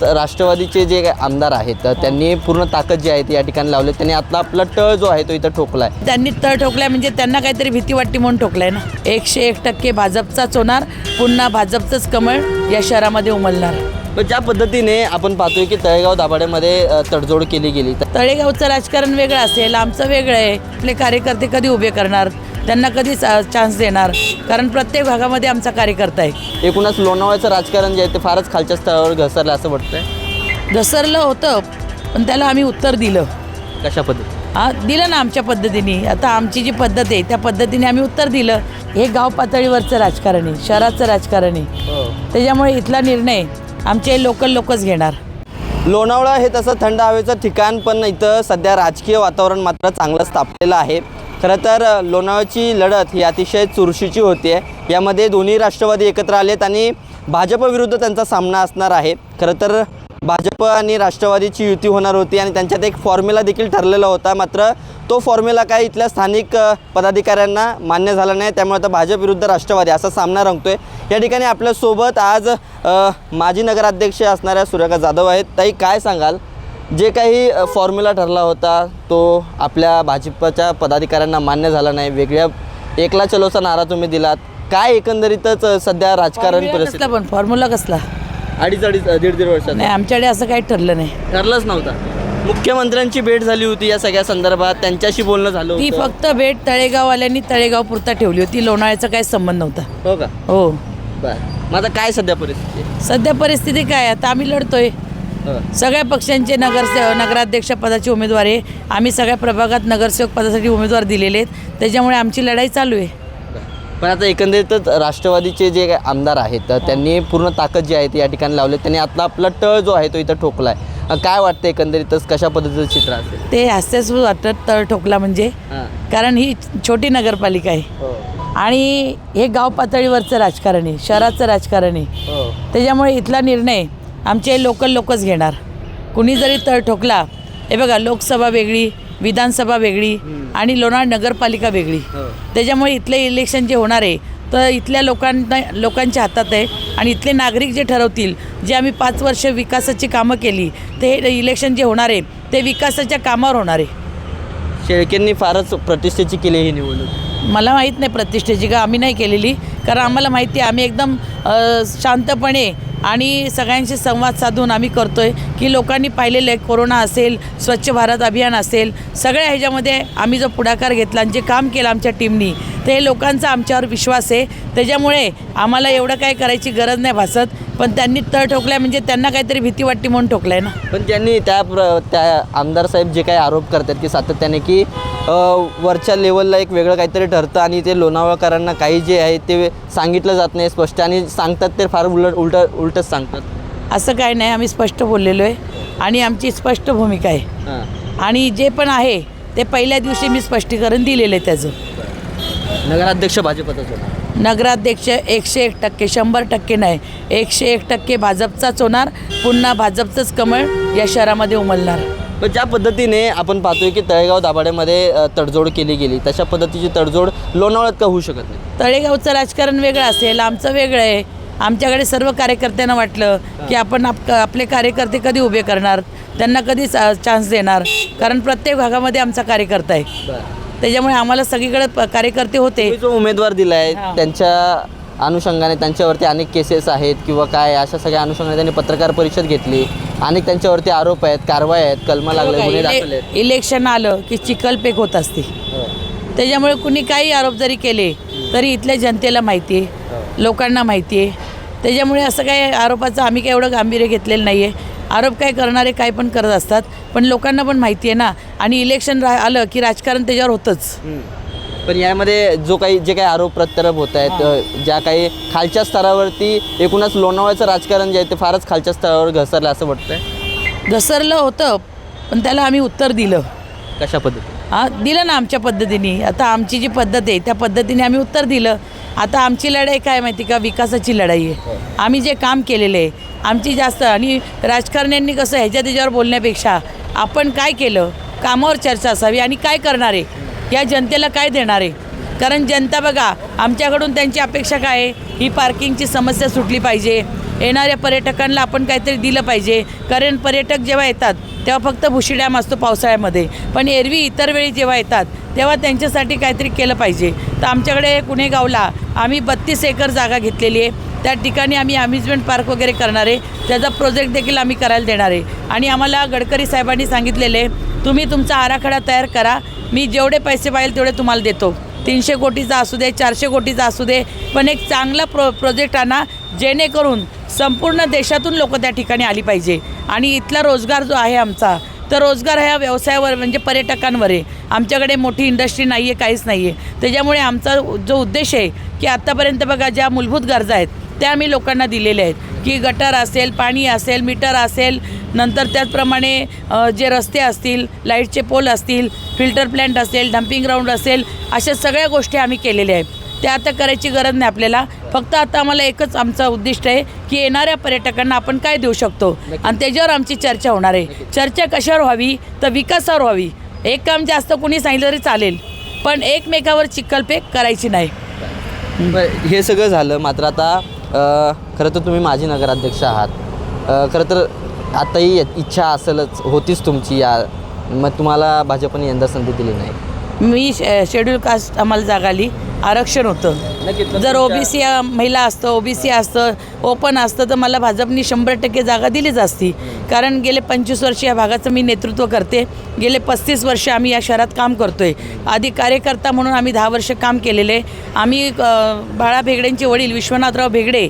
तर राष्ट्रवादीचे जे आमदार आहेत त्यांनी पूर्ण ताकद जी आहे ती या ठिकाणी लावली. त्यांनी आता आपला तळ जो आहे तो इथं ठोकलाय. त्यांनी तळ ठोकलाय म्हणजे त्यांना काहीतरी भीती वाटते म्हणून ठोकलाय ना. एकशे एक टक्के भाजपचाच होणार पुन्हा भाजपचंच कमळ या शहरामध्ये उमलणार. पण ज्या पद्धतीने आपण पाहतोय की तळेगाव दाभाड्यामध्ये अ, तडजोड केली गेली तर तळेगावचं राजकारण वेगळं असेल आमचं वेगळं आहे. आपले कार्यकर्ते कधी उभे करणार? त्यांना कधी चान्स देणार. कारण प्रत्येक भागामध्ये आमचा कार्यकर्ता आहे. एकूणच लोणावळ्याचं राजकारण जे आहे ते फारच खालच्या स्तरावर घसरलं असं वाटतंय. घसरलं होतं पण त्याला आम्ही उत्तर दिलं. कशा पद्धती हा दिलं ना आमच्या पद्धतीने. आता आमची जी पद्धत आहे त्या पद्धतीने आम्ही उत्तर दिलं. हे गाव पातळीवरचं राजकारण आहे शहराचं राजकारण आहे. त्याच्यामुळे इथला निर्णय आमचे लोकल लोकच घेणार. लोणावळा हे तसं थंड हवेचं ठिकाण पण इथं सध्या राजकीय वातावरण मात्र चांगलं तापलेलं आहे. खरं तर लोणावची लोणावळ्याची लढत ही अतिशय चुरशीची होती आहे. यामध्ये दोन्ही राष्ट्रवादी एकत्र आलेत आणि भाजपविरुद्ध त्यांचा सामना असणार आहे. खरं तर भाजप आणि राष्ट्रवादीची युती होणार होती आणि त्यांच्यात एक फॉर्म्युला देखील ठरलेला होता. मात्र तो फॉर्म्युला काय इथल्या स्थानिक पदाधिकाऱ्यांना मान्य झाला नाही. त्यामुळे आता भाजप विरुद्ध राष्ट्रवादी असा सामना रंगतो आहे या ठिकाणी आपल्यासोबत आज माजी नगराध्यक्ष असणाऱ्या सूर्यका जाधव आहेत. ताई काय सांगाल? जे काही फॉर्म्युला ठरला होता तो आपल्या भाजपच्या पदाधिकाऱ्यांना मान्य झाला नाही. वेगळ्या एकला चलोचा नारा तुम्ही दिलात. काय एकंदरीतच सध्या राजकारण परिस्थिती? पण फॉर्म्युला कसला? अडीच अडीच दीड दीड वर्षात नाही आमच्याकडे असं काही ठरलं नाही. ठरलंच नव्हता. मुख्यमंत्र्यांची भेट झाली होती या सगळ्या संदर्भात. त्यांच्याशी बोलणं झालं ती फक्त भेट तळेगाववाल्यांनी तळेगाव पुरता ठेवली होती. लोणावळ्याचा काही संबंध नव्हता. हो का? हो. बरं. मग आता काय सध्या परिस्थिती? सध्या परिस्थिती काय? आता आम्ही लढतोय. सगळ्या पक्षांचे नगरसे नगराध्यक्ष पदाचे उमेदवार आहे. आम्ही सगळ्या प्रभागात नगरसेवक पदासाठी उमेदवार दिलेले आहेत. त्याच्यामुळे आमची लढाई चालू आहे. पण आता एकंदरीतच राष्ट्रवादीचे जे आमदार आहेत त्यांनी पूर्ण ताकद जी आहे ती या ठिकाणी लावली. त्यांनी आता आपला तळ जो आहे तो इथं ठोकलाय. अ, काय वाटतं एकंदरीतच कशा पद्धतीचं चित्र असेल ते हास्यास्पद वाटत तळ ठोकला म्हणजे. कारण ही छोटी नगरपालिका आहे. हो. आणि हे गाव पातळीवरचं राजकारण आहे शहराचं राजकारण आहे. हो. त्याच्यामुळे इथला निर्णय आमचे लोकल लोकच घेणार. कुणी जरी तळ ठोकला हे बघा लोकसभा वेगळी विधानसभा वेगळी आणि लोणार नगरपालिका वेगळी. हो. त्याच्यामुळे इथले इलेक्शन जे होणार आहे तर इथल्या लोकांना लोकांच्या हातात आहे आणि इथले नागरिक जे ठरवतील जे आम्ही पाच वर्ष विकासाची कामं केली ते इलेक्शन जे होणार आहे ते विकासाच्या कामावर होणार आहे. शेळकेंनी फारच प्रतिष्ठेची केली ही निवडणूक. मला माहीत नाही प्रतिष्ठेची का आम्ही नाही केलेली कारण आम्हाला माहिती आहे आम्ही एकदम शांतपणे आणि सगळ्यांशी संवाद साधून आम्ही करतो आहे की लोकांनी पाहिलेलं आहे कोरोना असेल स्वच्छ भारत अभियान असेल सगळ्या ह्याच्यामध्ये आम्ही जो पुढाकार घेतला आणि जे काम केलं आमच्या टीमनी ते लोकांचा आमच्यावर विश्वास आहे. त्याच्यामुळे आम्हाला एवढं काय करायची गरज नाही भासत पण त्यांनी तळ ठोकलाय म्हणजे त्यांना काहीतरी भीती वाटते म्हणून ठोकलाय ना. पण त्यांनी त्या प्र त्या आमदार साहेब जे काही आरोप करतात की सातत्याने की वरच्या लेवलला एक वेगळं काहीतरी ठरतं आणि ते लोणावळकरांना काही जे आहे ते सांगितलं जात नाही स्पष्ट आणि सांगतात ते फार उलट उलट उलटच सांगतात. असं काय नाही आम्ही स्पष्ट बोललेलो आहे आणि आमची स्पष्ट भूमिका आहे. आणि जे पण आहे ते पहिल्या दिवशी मी स्पष्टीकरण दिलेलं आहे त्याचं. नगराध्यक्ष भाजपचाच नगराध्यक्ष एकशे एक टक्के शंभर टक्के नाही एकशे एक टक्के भाजपचाच होणार पुन्हा भाजपचंच कमळ या शहरामध्ये उमलणार. पण ज्या पद्धतीने आपण पाहतोय की तळेगाव दाभाड्यामध्ये तडजोड केली गेली तशा पद्धतीची तडजोड लोणावळ्यात का होऊ शकत नाही? तळेगावचं राजकारण वेगळं असेल आमचं वेगळं आहे. आमच्याकडे सर्व कार्यकर्त्यांना वाटलं की आपण आप आपले कार्यकर्ते कधी उभे करणार? त्यांना कधी चान्स देणार? कारण प्रत्येक भागामध्ये आमचा कार्यकर्ता आहे. त्याच्यामुळे आम्हाला सगळीकडे कार्यकर्ते होते. जो उमेदवार दिलाय हां. त्यांच्या अनुषंगाने त्यांच्यावरती अनेक केसेस आहेत किंवा काय अशा सगळ्या अनुषंगाने त्यांनी पत्रकार परिषद घेतली. अनेक त्यांच्यावरती आरोप आहेत कारवाई आहेत कलमा लागले गुन्हे दाखल इले- आहेत. इलेक्शन आलं की चिखलपेक होत असते. त्याच्यामुळे कुणी काही आरोप जरी केले तरी इथल्या जनतेला माहिती आहे लोकांना माहिती आहे त्याच्यामुळे असं काही आरोपाचं आम्ही काही एवढं गांभीर्य घेतलेलं नाही आहे आरोप काय करणारे काय पण करत असतात पण लोकांना पण माहिती आहे ना. आणि इलेक्शन रा आलं की राजकारण त्याच्यावर होतंच. हम्म. पण यामध्ये जो काही जे काही आरोप प्रत्यारोप होत आहेत ज्या काही खालच्या स्तरावरती एकूणच लोणावळ्याचं राजकारण जे आहे ते फारच खालच्या स्तरावर घसरलं असं वाटतंय? घसरलं होतं पण त्याला आम्ही उत्तर दिलं. कशा पद्धती हां दिलं ना आमच्या पद्धतीने. आता आमची जी पद्धत आहे त्या पद्धतीने आम्ही उत्तर दिलं. आता आमची लढाई काय माहिती का? विकासाची लढाई आहे. आम्ही जे काम केलेलं आहे आमची जास्त आणि राजकारण्यांनी कसं ह्याच्या त्याच्यावर बोलण्यापेक्षा आपण काय केलं? कामावर चर्चा असावी आणि काय करणार आहे? या जनतेला काय देणार आहे? कारण जनता बघा आमच्याकडून त्यांची अपेक्षा काय आहे? ही पार्किंगची समस्या सुटली पाहिजे. येणाऱ्या पर्यटकांना आपण काहीतरी दिलं पाहिजे. कारण पर्यटक जेव्हा येतात तेव्हा फक्त भुशी डॅम असतो पावसाळ्यामध्ये. पण एरवी इतर वेळी जेव्हा येतात तेव्हा त्यांच्यासाठी काहीतरी केलं पाहिजे. तर आमच्याकडे कुणेगावला आम्ही बत्तीस एकर जागा घेतलेली आहे. त्या ठिकाणी आम्ही अम्युजमेंट पार्क वगैरे करणार आहे. त्याचा प्रोजेक्ट देखील आम्ही करायला देणार आहे. आणि आम्हाला गडकरी साहेबांनी सांगितलेले तुम्ही तुमचा आराखडा तयार करा. मी जेवढे पैसे पाहिजे तेवढे तुम्हाला देतो. तीनशे कोटीचा असू दे चारशे कोटीचा असू दे पण एक चांगला प्रो प्रोजेक्ट आणा जेणेकरून संपूर्ण देशातून लोक त्या ठिकाणी आली पाहिजे. आणि इथला रोजगार जो आहे आमचा तर रोजगार ह्या व्यवसायावर म्हणजे पर्यटकांवर आहे. आमच्याकडे मोठी इंडस्ट्री नाही आहे काहीच नाही आहे त्याच्यामुळे आमचा जो उद्देश आहे की आत्तापर्यंत बघा ज्या मूलभूत गरजा आहेत त्या आम्ही लोकांना दिलेल्या आहेत. की गटर असेल पाणी असेल मीटर असेल नंतर त्याचप्रमाणे जे रस्ते असतील लाईटचे पोल असतील फिल्टर प्लॅन्ट असेल डम्पिंग ग्राउंड असेल अशा सगळ्या गोष्टी आम्ही केलेल्या आहेत. त्या आता करायची गरज नाही आपल्याला. फक्त आता आम्हाला एकच आमचं उद्दिष्ट आहे की येणाऱ्या पर्यटकांना आपण काय देऊ शकतो? आणि त्याच्यावर आमची चर्चा होणार आहे. चर्चा कशावर व्हावी? तर विकासावर व्हावी. एक काम जास्त कोणी सांगितलं तरी चालेल. पण एकमेकावर चिक्कलपेक करायची नाही. बरं, हे सगळं झालं मात्र आता खरं तर तुम्ही माजी नगराध्यक्ष आहात. खरं तर आताही इच्छा असेलच होतीच तुमची या मग तुम्हाला भाजपने यंदा संधी दिली नाही. मी शेड्यूल कास्ट आम्हाला जागा आली. आरक्षण होतं. जर ओबीसी महिला असतं ओबीसी असतं ओपन असतं तर मला भाजपनी शंभर टक्के जागा दिलीच असती. कारण गेले पंचवीस वर्ष या भागाचं मी नेतृत्व करते. गेले पस्तीस वर्ष आम्ही या शहरात काम करतो आहे आधी कार्यकर्ता म्हणून आम्ही दहा वर्ष काम केलेले. आम्ही बाळा भेगडेंचे वडील विश्वनाथराव भेगडे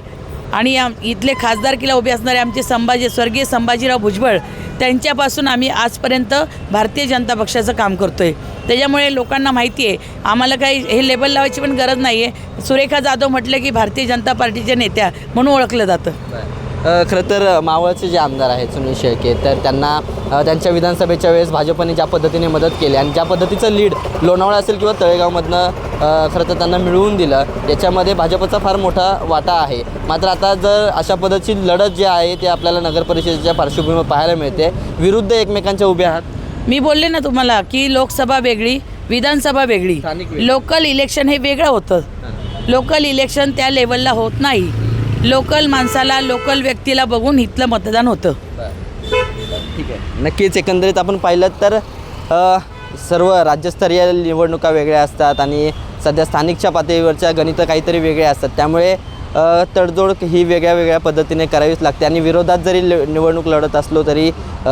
आणि आम इथले खासदारकीला उभे असणारे आमचे संभाजी स्वर्गीय संभाजीराव भुजबळ त्यांच्यापासून आम्ही आजपर्यंत भारतीय जनता पक्षाचं काम करतो आहे त्याच्यामुळे लोकांना माहिती आहे आम्हाला काही हे लेबल लावायची पण गरज नाही आहे सुरेखा जाधव म्हटलं की भारतीय जनता पार्टीच्या नेत्या म्हणून ओळखलं जातं. खरं तर मावळचे जे आमदार आहेत सुनील शेळके तर त्यांना त्यांच्या विधानसभेच्या वेळेस भाजपने ज्या पद्धतीने मदत केली आणि ज्या पद्धतीचं लीड लोणावळा असेल किंवा तळेगावमधनं खरं तर त्यांना मिळवून दिलं याच्यामध्ये भाजपचा फार मोठा वाटा आहे. मात्र आता जर अशा पद्धतीची लढत जी आहे ते आपल्याला नगर परिषदेच्या पार्श्वभूमीवर पाहायला मिळते. विरुद्ध एकमेकांच्या उभे आहात. मी बोलले ना तुम्हाला की लोकसभा वेगळी विधानसभा वेगळी. लोकल इलेक्शन हे वेगळं होतं. लोकल इलेक्शन त्या लेवलला होत नाही. लोकल माणसाला लोकल व्यक्तीला बघून इथलं मतदान होतं. ठीक आहे. नक्कीच एकंदरीत आपण पाहिलं तर अ, सर्व राज्यस्तरीय निवडणुका वेगळ्या असतात आणि सध्या स्थानिकच्या पातळीवरच्या गणितं काहीतरी वेगळे असतात. त्यामुळे अ, तडजोड ही वेगळ्या वेगळ्या पद्धतीने करावीच लागते आणि विरोधात जरी ल- निवडणूक लढत असलो तरी अ,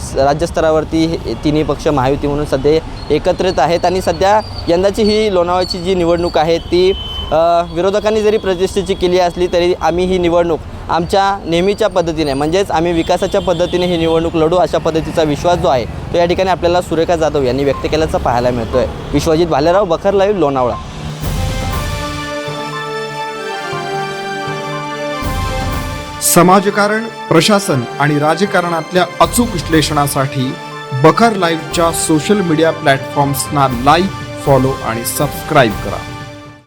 स- राज्यस्तरावरती हे तिन्ही पक्ष महायुती म्हणून सध्या एकत्रित आहेत आणि सध्या यंदाची ही लोणावळ्याची जी निवडणूक आहे ती विरोधकांनी जरी प्रतिष्ठेची केली असली तरी आम्ही ही निवडणूक आमच्या नेहमीच्या पद्धतीने म्हणजेच आम्ही विकासाच्या पद्धतीने ही निवडणूक लढू अशा पद्धतीचा विश्वास जो आहे तो या ठिकाणी आपल्याला सुरेखा जाधव यांनी व्यक्त केल्याचं पाहायला मिळतो आहे विश्वजित भालेराव बखर लाईव्ह लोणावळा. समाजकारण प्रशासन आणि राजकारणातल्या अचूक विश्लेषणासाठी बखर लाईव्हच्या सोशल मीडिया प्लॅटफॉर्म्सना लाईक फॉलो आणि सबस्क्राईब करा.